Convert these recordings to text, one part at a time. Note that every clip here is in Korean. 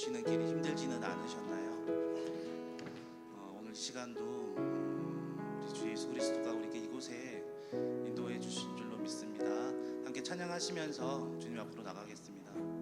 오시는 길이 힘들지는 않으셨나요? 어, 오늘 시간도 어, 우리 주 예수 그리스도가 우리에게 이곳에 인도해 주신 줄로 믿습니다. 함께 찬양하시면서 주님 앞으로 나가겠습니다.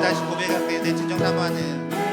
다시 고백할게요. 내 진정 사모하는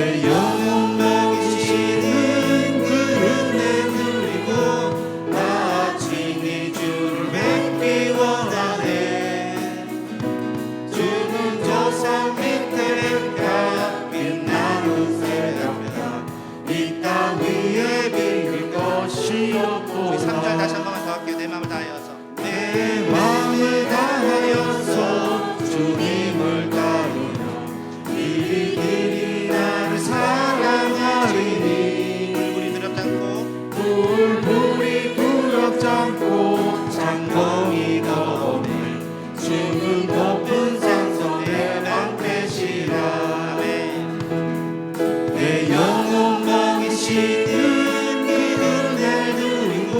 Yeah. 오시는 그분의 누리고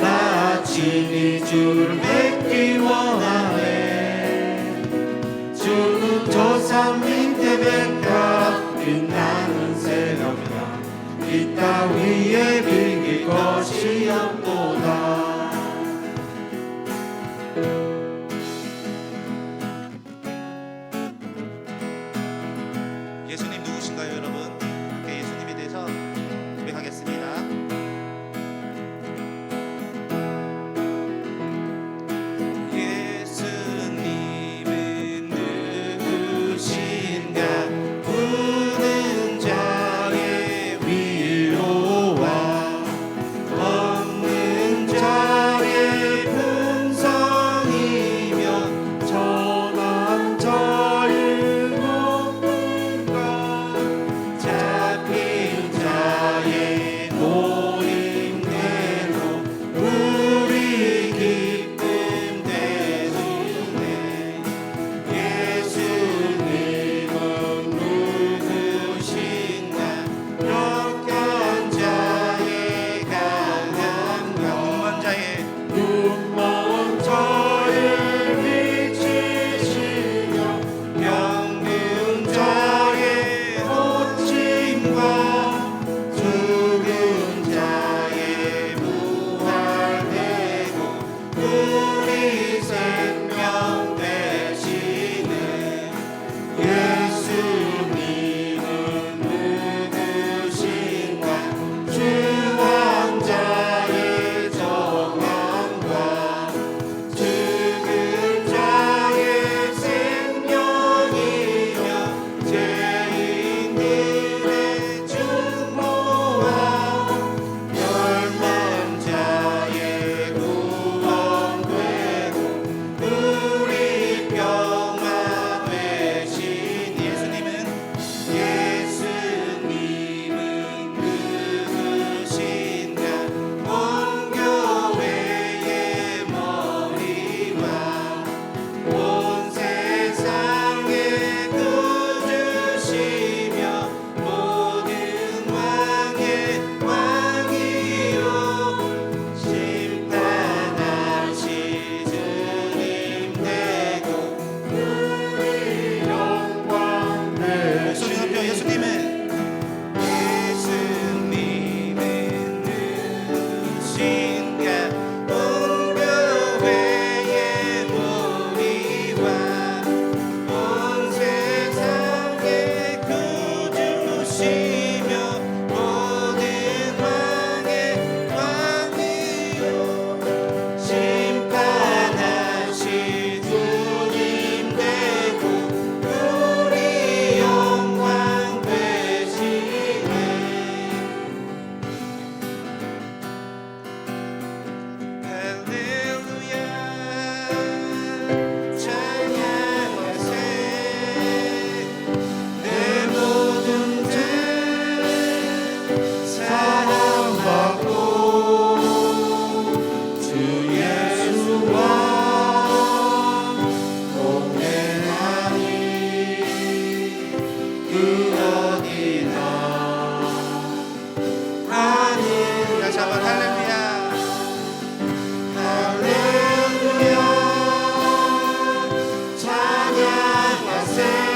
나아지니 줄 뵙기 원하네. 주는 조상민 태백과 빛나는 새벽과 빛 따위에 빌길 것이여 say.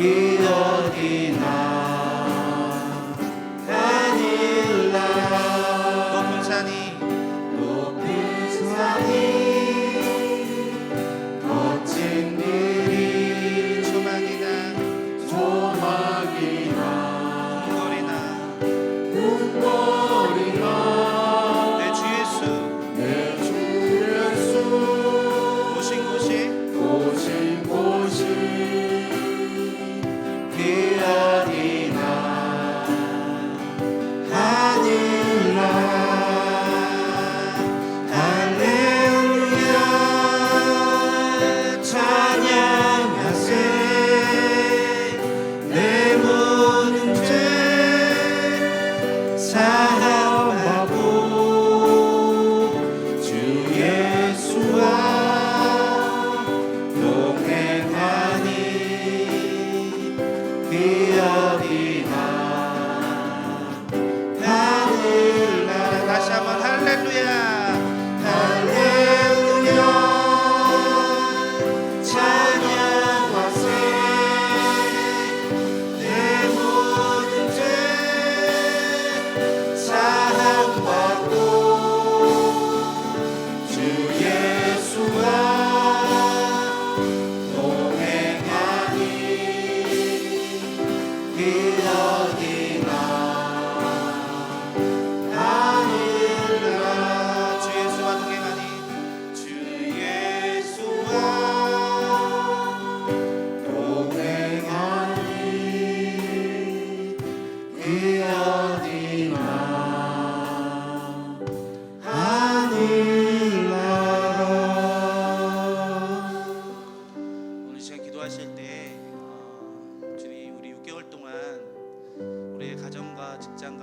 ひどきな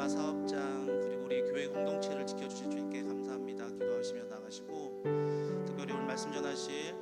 직장과 사업장 그리고 우리 교회 공동체를 지켜주실 주님께 감사합니다. 기도하시며 나가시고 특별히 오늘 말씀 전하실